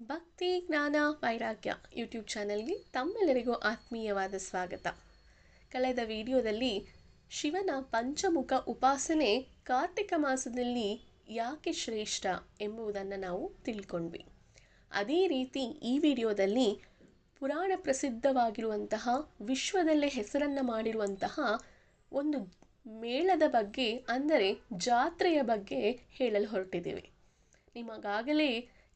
ಭಕ್ತಿ, ಜ್ಞಾನ, ವೈರಾಗ್ಯ ಯೂಟ್ಯೂಬ್ ಚಾನೆಲ್ಗೆ ತಮ್ಮೆಲ್ಲರಿಗೂ ಆತ್ಮೀಯವಾದ ಸ್ವಾಗತ. ಕಳೆದ ವಿಡಿಯೋದಲ್ಲಿ ಶಿವನ ಪಂಚಮುಖ ಉಪಾಸನೆ ಕಾರ್ತಿಕ ಮಾಸದಲ್ಲಿ ಯಾಕೆ ಶ್ರೇಷ್ಠ ಎಂಬುದನ್ನು ನಾವು ತಿಳ್ಕೊಂಡ್ವಿ. ಅದೇ ರೀತಿ ಈ ವಿಡಿಯೋದಲ್ಲಿ ಪುರಾಣ ಪ್ರಸಿದ್ಧವಾಗಿರುವಂತಹ, ವಿಶ್ವದಲ್ಲೇ ಹೆಸರನ್ನು ಮಾಡಿರುವಂತಹ ಒಂದು ಮೇಳದ ಬಗ್ಗೆ, ಅಂದರೆ ಜಾತ್ರೆಯ ಬಗ್ಗೆ ಹೇಳಲು ಹೊರಟಿದ್ದೀವಿ. ನಿಮಗಾಗಲೇ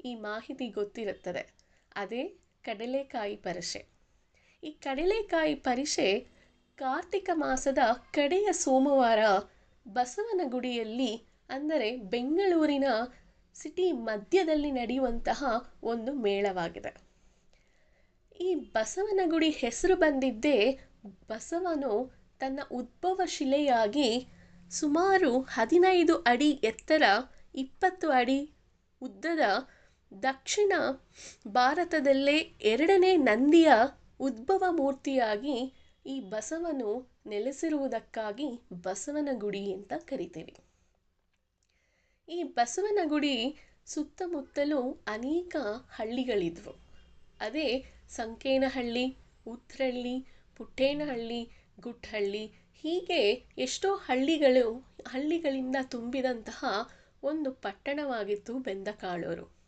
ಈ ಮಾಹಿತಿ ಗೊತ್ತಿರುತ್ತದೆ. ಅದೇ ಕಡಲೆಕಾಯಿ ಪರಿಷೆ. ಈ ಕಡಲೆಕಾಯಿ ಪರಿಷೆ ಕಾರ್ತಿಕ ಮಾಸದ ಕಡೆಯ ಸೋಮವಾರ ಬಸವನಗುಡಿಯಲ್ಲಿ, ಅಂದರೆ ಬೆಂಗಳೂರಿನ ಸಿಟಿ ಮಧ್ಯದಲ್ಲಿ ನಡೆಯುವಂತಹ ಒಂದು ಮೇಳವಾಗಿದೆ. ಈ ಬಸವನಗುಡಿ ಹೆಸರು ಬಂದಿದ್ದೇ ಬಸವನು ತನ್ನ ಉದ್ಭವ ಶಿಲೆಯಾಗಿ ಸುಮಾರು ಹದಿನೈದು ಅಡಿ ಎತ್ತರ, ಇಪ್ಪತ್ತು ಅಡಿ ಉದ್ದದ ದಕ್ಷಿಣ ಭಾರತದಲ್ಲೇ ಎರಡನೇ ನಂದಿಯ ಉದ್ಭವ ಮೂರ್ತಿಯಾಗಿ ಈ ಬಸವನು ನೆಲೆಸಿರುವುದಕ್ಕಾಗಿ ಬಸವನ ಗುಡಿ ಅಂತ ಕರಿತೀವಿ. ಈ ಬಸವನ ಗುಡಿ ಸುತ್ತಮುತ್ತಲೂ ಅನೇಕ ಹಳ್ಳಿಗಳಿದ್ವು. ಅದೇ ಸಂಕೇನಹಳ್ಳಿ, ಉತ್ರಳ್ಳಿ, ಪುಟ್ಟೇನಹಳ್ಳಿ ಗುಟ್ಟಹಳ್ಳಿ ಹೀಗೆ ಎಷ್ಟೋ ಹಳ್ಳಿಗಳು ಹಳ್ಳಿಗಳಿಂದ ತುಂಬಿದಂತಹ ಒಂದು ಪಟ್ಟಣವಾಗಿತ್ತು ಬೆಂದಕಾಳೂರು.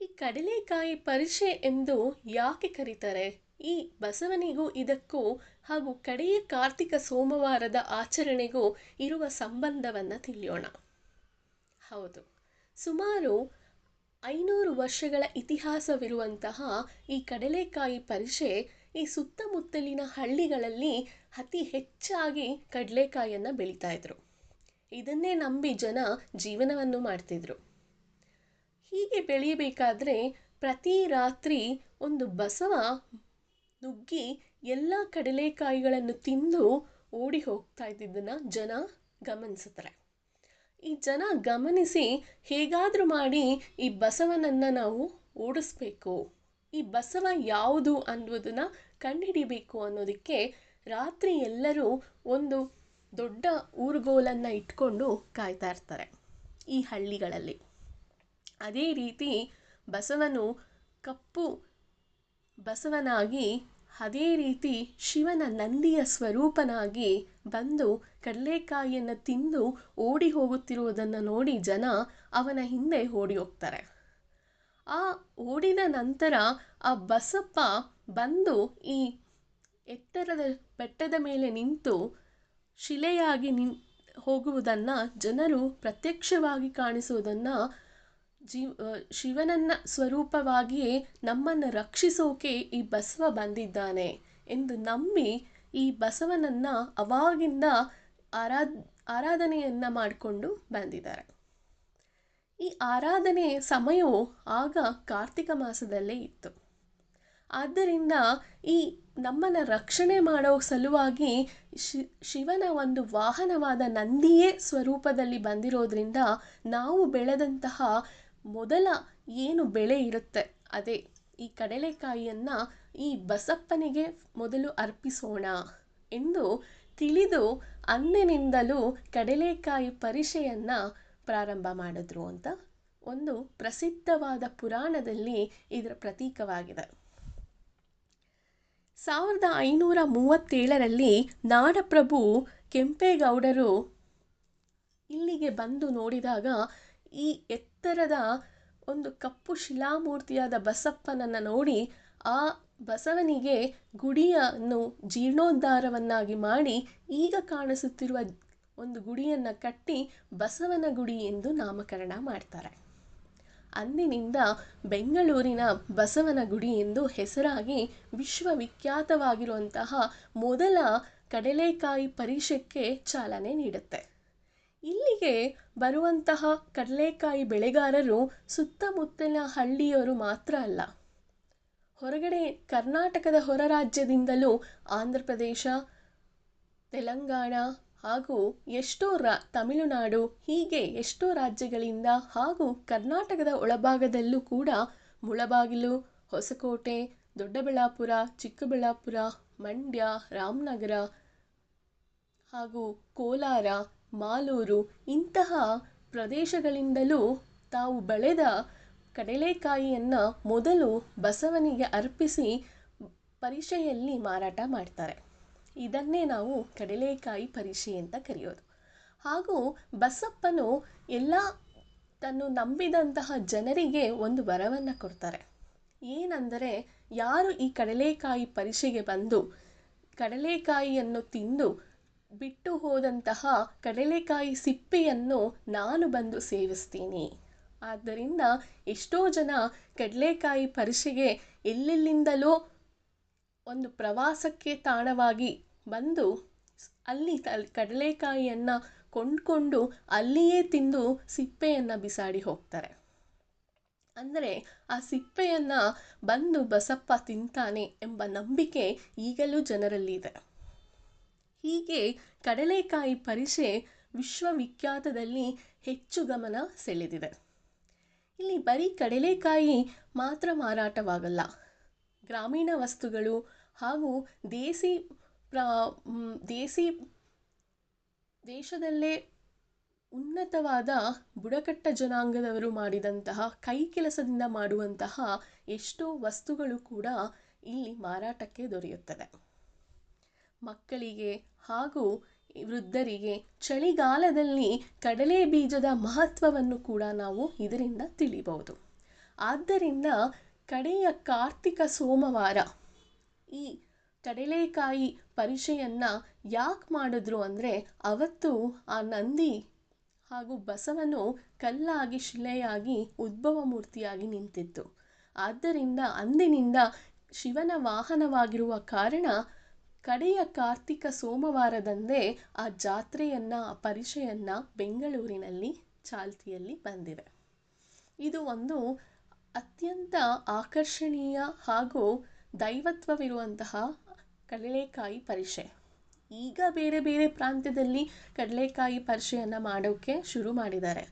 ಈ ಕಡಲೆಕಾಯಿ ಪರಿಷೆ ಎಂದು ಯಾಕೆ ಕರೀತಾರೆ? ಈ ಬಸವನಿಗೂ ಇದಕ್ಕೂ ಹಾಗೂ ಕಡೆಯ ಕಾರ್ತಿಕ ಸೋಮವಾರದ ಆಚರಣೆಗೂ ಇರುವ ಸಂಬಂಧವನ್ನು ತಿಳಿಯೋಣ. ಹೌದು, ಸುಮಾರು ಐನೂರು ವರ್ಷಗಳ ಇತಿಹಾಸವಿರುವಂತಹ ಈ ಕಡಲೆಕಾಯಿ ಪರಿಷೆ ಈ ಸುತ್ತಮುತ್ತಲಿನ ಹಳ್ಳಿಗಳಲ್ಲಿ ಅತಿ ಹೆಚ್ಚಾಗಿ ಕಡಲೆಕಾಯಿಯನ್ನು ಬೆಳೀತಾ ಇದ್ರು. ಇದನ್ನೇ ನಂಬಿ ಜನ ಜೀವನವನ್ನು ಮಾಡ್ತಿದ್ರು. ಹೀಗೆ ಬೆಳೆಯಬೇಕಾದ್ರೆ ಪ್ರತಿ ರಾತ್ರಿ ಒಂದು ಬಸವ ನುಗ್ಗಿ ಎಲ್ಲ ಕಡಲೆಕಾಯಿಗಳನ್ನು ತಿಂದು ಓಡಿ ಹೋಗ್ತಾ ಇದ್ದಿದ್ದನ್ನು ಜನ ಗಮನಿಸುತ್ತಾರೆ. ಈ ಜನ ಗಮನಿಸಿ ಹೇಗಾದರೂ ಮಾಡಿ ಈ ಬಸವನನ್ನು ನಾವು ಓಡಿಸ್ಬೇಕು. ಈ ಬಸವ ಯಾವುದು ಅನ್ನೋದನ್ನು ಕಂಡುಹಿಡಿಬೇಕು ಅನ್ನೋದಕ್ಕೆ ರಾತ್ರಿ ಎಲ್ಲರೂ ಒಂದು ದೊಡ್ಡ ಊರುಗೋಲನ್ನು ಇಟ್ಕೊಂಡು ಕಾಯ್ತಾ ಇರ್ತಾರೆ. ಈ ಹಳ್ಳಿಗಳಲ್ಲಿ. ಅದೇ ರೀತಿ ಬಸವನು ಕಪ್ಪು ಬಸವನಾಗಿ, ಅದೇ ರೀತಿ ಶಿವನ ನಂದಿಯ ಸ್ವರೂಪನಾಗಿ ಬಂದು ಕಡಲೆಕಾಯಿಯನ್ನು ತಿಂದು ಓಡಿ ಹೋಗುತ್ತಿರುವುದನ್ನು ನೋಡಿ ಜನ ಅವನ ಹಿಂದೆ ಓಡಿ ಹೋಗ್ತಾರೆ. ಆ ಓಡಿದ ನಂತರ ಆ ಬಸಪ್ಪ ಬಂದು ಈ ಎತ್ತರದ ಬೆಟ್ಟದ ಮೇಲೆ ನಿಂತು ಶಿಲೆಯಾಗಿ ನಿನ್ ಹೋಗುವುದನ್ನು ಜನರು ಪ್ರತ್ಯಕ್ಷವಾಗಿ ಕಾಣಿಸುವುದನ್ನು ಜೀ ಶಿವನನ್ನ ಸ್ವರೂಪವಾಗಿಯೇ ನಮ್ಮನ್ನು ರಕ್ಷಿಸೋಕೆ ಈ ಬಸವ ಬಂದಿದ್ದಾನೆ ಎಂದು ನಂಬಿ ಈ ಬಸವನನ್ನ ಅವಾಗಿಂದ ಆರಾಧ, ಆರಾಧನೆಯನ್ನ ಮಾಡಿಕೊಂಡು ಬಂದಿದ್ದಾರೆ. ಈ ಆರಾಧನೆ ಸಮಯವು ಆಗ ಕಾರ್ತಿಕ ಮಾಸದಲ್ಲೇ ಇತ್ತು. ಆದ್ದರಿಂದ ಈ ನಮ್ಮನ್ನು ರಕ್ಷಣೆ ಮಾಡೋ ಸಲುವಾಗಿ ಶಿವನ ಒಂದು ವಾಹನವಾದ ನಂದಿಯೇ ಸ್ವರೂಪದಲ್ಲಿ ಬಂದಿರೋದ್ರಿಂದ ನಾವು ಬೆಳೆದಂತಹ ಮೊದಲ ಏನು ಬೆಳೆ ಇರುತ್ತೆ? ಅದೇ, ಈ ಕಡಲೆಕಾಯಿಯನ್ನು ಈ ಬಸಪ್ಪನಿಗೆ ಮೊದಲು ಅರ್ಪಿಸೋಣ ಎಂದು ತಿಳಿದು ಅಂದಿನಿಂದಲೂ ಕಡಲೆಕಾಯಿ ಪರಿಷೆಯನ್ನು ಪ್ರಾರಂಭ ಮಾಡಿದ್ರು ಅಂತ ಒಂದು ಪ್ರಸಿದ್ಧವಾದ ಪುರಾಣದಲ್ಲಿ ಇದರ ಪ್ರತೀಕವಾಗಿದೆ. ಸಾವಿರದ ಐನೂರ ಮೂವತ್ತೇಳರಲ್ಲಿ ನಾಡಪ್ರಭು ಕೆಂಪೇಗೌಡರು ಇಲ್ಲಿಗೆ ಬಂದು ನೋಡಿದಾಗ ಈ ಎತ್ತರದ ಒಂದು ಕಪ್ಪು ಶಿಲಾಮೂರ್ತಿಯಾದ ಬಸಪ್ಪನನ್ನು ನೋಡಿ ಆ ಬಸವನಿಗೆ ಗುಡಿಯನ್ನು ಜೀರ್ಣೋದ್ಧಾರವನ್ನಾಗಿ ಮಾಡಿ ಈಗ ಕಾಣಿಸುತ್ತಿರುವ ಒಂದು ಗುಡಿಯನ್ನು ಕಟ್ಟಿ ಬಸವನ ಗುಡಿ ಎಂದು ನಾಮಕರಣ ಮಾಡ್ತಾರೆ. ಅಂದಿನಿಂದ ಬೆಂಗಳೂರಿನ ಬಸವನ ಗುಡಿ ಎಂದು ಹೆಸರಾಗಿ ವಿಶ್ವವಿಖ್ಯಾತವಾಗಿರುವಂತಹ ಮೊದಲ ಕಡಲೆಕಾಯಿ ಪರಿಷೆಕ್ಕೆ ಚಾಲನೆ ನೀಡುತ್ತೆ. ಇಲ್ಲಿಗೆ ಬರುವಂತಹ ಕಡಲೆಕಾಯಿ ಬೆಳೆಗಾರರು ಸುತ್ತಮುತ್ತಲಿನ ಹಳ್ಳಿಯವರು ಮಾತ್ರ ಅಲ್ಲ. ಹೊರಗಡೆ ಕರ್ನಾಟಕದ ಹೊರ ರಾಜ್ಯದಿಂದಲೂ ಆಂಧ್ರ ಪ್ರದೇಶ, ತೆಲಂಗಾಣ ಹಾಗೂ ಎಷ್ಟೋ ರಾ, ತಮಿಳುನಾಡು, ಹೀಗೆ ಎಷ್ಟೋ ರಾಜ್ಯಗಳಿಂದ ಹಾಗೂ ಕರ್ನಾಟಕದ ಒಳಭಾಗದಲ್ಲೂ ಕೂಡ ಮುಳಬಾಗಿಲು, ಹೊಸಕೋಟೆ, ದೊಡ್ಡಬಳ್ಳಾಪುರ, ಚಿಕ್ಕಬಳ್ಳಾಪುರ, ಮಂಡ್ಯ, ರಾಮನಗರ ಹಾಗೂ ಕೋಲಾರ ಮಾಲೂರು ಇಂತಹ ಪ್ರದೇಶಗಳಿಂದಲೂ ತಾವು ಬೆಳೆದ ಕಡಲೆಕಾಯಿಯನ್ನು ಮೊದಲು ಬಸವನಿಗೆ ಅರ್ಪಿಸಿ ಪರಿಷೆಯಲ್ಲಿ ಮಾರಾಟ ಮಾಡ್ತಾರೆ. ಇದನ್ನೇ ನಾವು ಕಡಲೆಕಾಯಿ ಪರಿಷೆ ಅಂತ ಕರೆಯೋದು. ಹಾಗೂ ಬಸಪ್ಪನು ಎಲ್ಲ ತನ್ನ ನಂಬಿದಂತಹ ಜನರಿಗೆ ಒಂದು ವರವನ್ನು ಕೊಡ್ತಾರೆ. ಏನೆಂದರೆ, ಯಾರು ಈ ಕಡಲೆಕಾಯಿ ಪರಿಷೆಗೆ ಬಂದು ಕಡಲೆಕಾಯಿಯನ್ನು ತಿಂದು ಬಿಟ್ಟು ಹೋದಂತಹ ಕಡಲೆಕಾಯಿ ಸಿಪ್ಪೆಯನ್ನು ನಾನು ಬಂದು ಸೇವಿಸ್ತೀನಿ. ಆದ್ದರಿಂದ ಎಷ್ಟೋ ಜನ ಕಡಲೆಕಾಯಿ ಪರಿಷೆಗೆ ಎಲ್ಲೆಲ್ಲಿಂದಲೋ ಒಂದು ಪ್ರವಾಸಕ್ಕೆ ತಾಣವಾಗಿ ಬಂದು ಅಲ್ಲಿ ಕಡಲೆಕಾಯಿಯನ್ನು ಕೊಂಡ್ಕೊಂಡು ಅಲ್ಲಿಯೇ ತಿಂದು ಸಿಪ್ಪೆಯನ್ನು ಬಿಸಾಡಿ ಹೋಗ್ತಾರೆ. ಅಂದರೆ ಆ ಸಿಪ್ಪೆಯನ್ನು ಬಂದು ಬಸಪ್ಪ ತಿಂತಾನೆ ಎಂಬ ನಂಬಿಕೆ ಈಗಲೂ ಜನರಲ್ಲಿದೆ. ಹೀಗೆ ಕಡಲೆಕಾಯಿ ಪರಿಷೆ ವಿಶ್ವವಿಖ್ಯಾತದಲ್ಲಿ ಹೆಚ್ಚು ಗಮನ ಸೆಳೆದಿದೆ. ಇಲ್ಲಿ ಬರೀ ಕಡಲೆಕಾಯಿ ಮಾತ್ರ ಮಾರಾಟವಾಗಲ್ಲ. ಗ್ರಾಮೀಣ ವಸ್ತುಗಳು ಹಾಗೂ ದೇಸಿ ಪ್ರ ದೇಸಿ ದೇಶದಲ್ಲೇ ಉನ್ನತವಾದ ಬುಡಕಟ್ಟ ಜನಾಂಗದವರು ಮಾಡಿದಂತಹ ಕೈ ಕೆಲಸದಿಂದ ಮಾಡುವಂತಹ ಎಷ್ಟೋ ವಸ್ತುಗಳು ಕೂಡ ಇಲ್ಲಿ ಮಾರಾಟಕ್ಕೆ ದೊರೆಯುತ್ತದೆ. ಮಕ್ಕಳಿಗೆ ಹಾಗೂ ವೃದ್ಧರಿಗೆ ಚಳಿಗಾಲದಲ್ಲಿ ಕಡಲೆ ಬೀಜದ ಮಹತ್ವವನ್ನು ಕೂಡ ನಾವು ಇದರಿಂದ ತಿಳಿಬಹುದು. ಆದ್ದರಿಂದ ಕಡೆಯ ಕಾರ್ತಿಕ ಸೋಮವಾರ ಈ ಕಡಲೆಕಾಯಿ ಪರಿಷೆಯನ್ನು ಯಾಕೆ ಮಾಡಿದ್ರು ಅಂದರೆ ಅವತ್ತು ಆ ನಂದಿ ಹಾಗೂ ಬಸವನು ಕಲ್ಲಾಗಿ ಶಿಲೆಯಾಗಿ ಉದ್ಭವ ಮೂರ್ತಿಯಾಗಿ ನಿಂತಿತ್ತು. ಆದ್ದರಿಂದ ಅಂದಿನಿಂದ ಶಿವನ ವಾಹನವಾಗಿರುವ ಕಾರಣ ಕಡೆಯ ಕಾರ್ತಿಕ ಸೋಮವಾರದಂದೇ ಆ ಜಾತ್ರೆಯನ್ನು ಪರಿಷೆಯನ್ನು ಬೆಂಗಳೂರಿನಲ್ಲಿ ಚಾಲ್ತಿಯಲ್ಲಿ ಬಂದಿದೆ ಇದು ಒಂದು ಅತ್ಯಂತ ಆಕರ್ಷಣೀಯ ಹಾಗೂ ದೈವತ್ವವಿರುವಂತಹ ಕಡಲೆಕಾಯಿ ಪರಿಷೆ. ಈಗ ಬೇರೆ ಬೇರೆ ಪ್ರಾಂತ್ಯದಲ್ಲಿ ಕಡಲೆಕಾಯಿ ಪರಿಷೆಯನ್ನು ಮಾಡೋಕ್ಕೆ ಶುರು ಮಾಡಿದ್ದಾರೆ.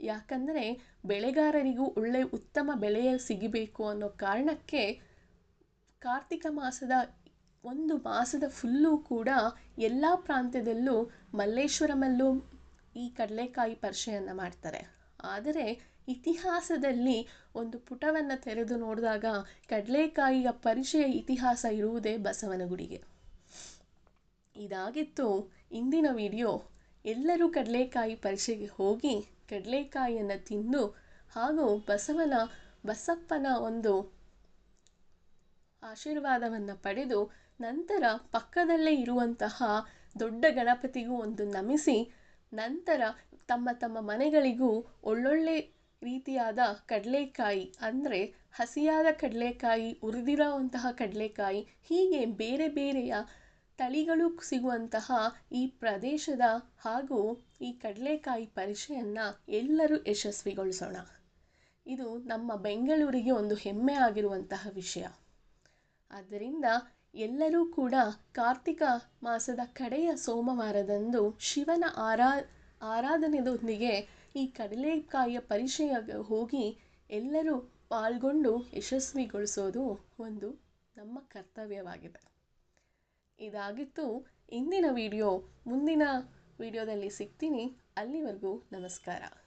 ಯಾಕಂದರೆ ಬೆಳೆಗಾರರಿಗೂ ಒಳ್ಳೆ ಉತ್ತಮ ಬೆಳೆಯ ಸಿಗಬೇಕು ಅನ್ನೋ ಕಾರಣಕ್ಕೆ ಕಾರ್ತಿಕ ಮಾಸದ ಒಂದು ಮಾಸದ ಫುಲ್ಲು ಕೂಡ ಎಲ್ಲ ಪ್ರಾಂತ್ಯದಲ್ಲೂ ಮಲ್ಲೇಶ್ವರಮಲ್ಲೂ ಈ ಕಡಲೆಕಾಯಿ ಪರಿಷೆಯನ್ನು ಮಾಡ್ತಾರೆ. ಆದರೆ ಇತಿಹಾಸದಲ್ಲಿ ಒಂದು ಪುಟವನ್ನು ತೆರೆದು ನೋಡಿದಾಗ ಕಡಲೆಕಾಯಿಯ ಪರಿಷೆಯ ಇತಿಹಾಸ ಇರುವುದೇ ಬಸವನಗುಡಿಗೆ. ಇದಾಗಿತ್ತು ಇಂದಿನ ವಿಡಿಯೋ. ಎಲ್ಲರೂ ಕಡಲೆಕಾಯಿ ಪರಿಷೆಗೆ ಹೋಗಿ ಕಡಲೆಕಾಯಿಯನ್ನು ತಿಂದು ಹಾಗೂ ಬಸವನ ಬಸಪ್ಪನ ಒಂದು ಆಶೀರ್ವಾದವನ್ನು ಪಡೆದು ನಂತರ ಪಕ್ಕದಲ್ಲೇ ಇರುವಂತಹ ದೊಡ್ಡ ಗಣಪತಿಗೂ ಒಂದು ನಮಿಸಿ, ನಂತರ ತಮ್ಮ ತಮ್ಮ ಮನೆಗಳಿಗೂ ಒಳ್ಳೊಳ್ಳೆ ರೀತಿಯಾದ ಕಡಲೆಕಾಯಿ ಅಂದರೆ ಹಸಿಯಾದ ಕಡಲೆಕಾಯಿ, ಉರಿದಿರುವಂತಹ ಕಡಲೆಕಾಯಿ, ಹೀಗೆ ಬೇರೆ ಬೇರೆಯ ತಳಿಗಳು ಸಿಗುವಂತಹ ಈ ಪ್ರದೇಶದ ಹಾಗೂ ಈ ಕಡಲೆಕಾಯಿ ಪರಿಷೆಯನ್ನು ಎಲ್ಲರೂ ಯಶಸ್ವಿಗೊಳಿಸೋಣ. ಇದು ನಮ್ಮ ಬೆಂಗಳೂರಿಗೆ ಒಂದು ಹೆಮ್ಮೆ ಆಗಿರುವಂತಹ ವಿಷಯ. ಆದ್ದರಿಂದ ಎಲ್ಲರೂ ಕೂಡ ಕಾರ್ತಿಕ ಮಾಸದ ಕಡೆಯ ಸೋಮವಾರದಂದು ಶಿವನ ಆರಾ ಆರಾಧನೆಯೊಂದಿಗೆ ಈ ಕಡಲೆಕಾಯಿಯ ಪರಿಚಯ ಹೋಗಿ ಎಲ್ಲರೂ ಪಾಲ್ಗೊಂಡು ಯಶಸ್ವಿಗೊಳಿಸೋದು ಒಂದು ನಮ್ಮ ಕರ್ತವ್ಯವಾಗಿದೆ. ಇದಾಗಿತ್ತು ಇಂದಿನ ವಿಡಿಯೋ. ಮುಂದಿನ ವಿಡಿಯೋದಲ್ಲಿ ಸಿಗ್ತೀನಿ. ಅಲ್ಲಿವರೆಗೂ ನಮಸ್ಕಾರ.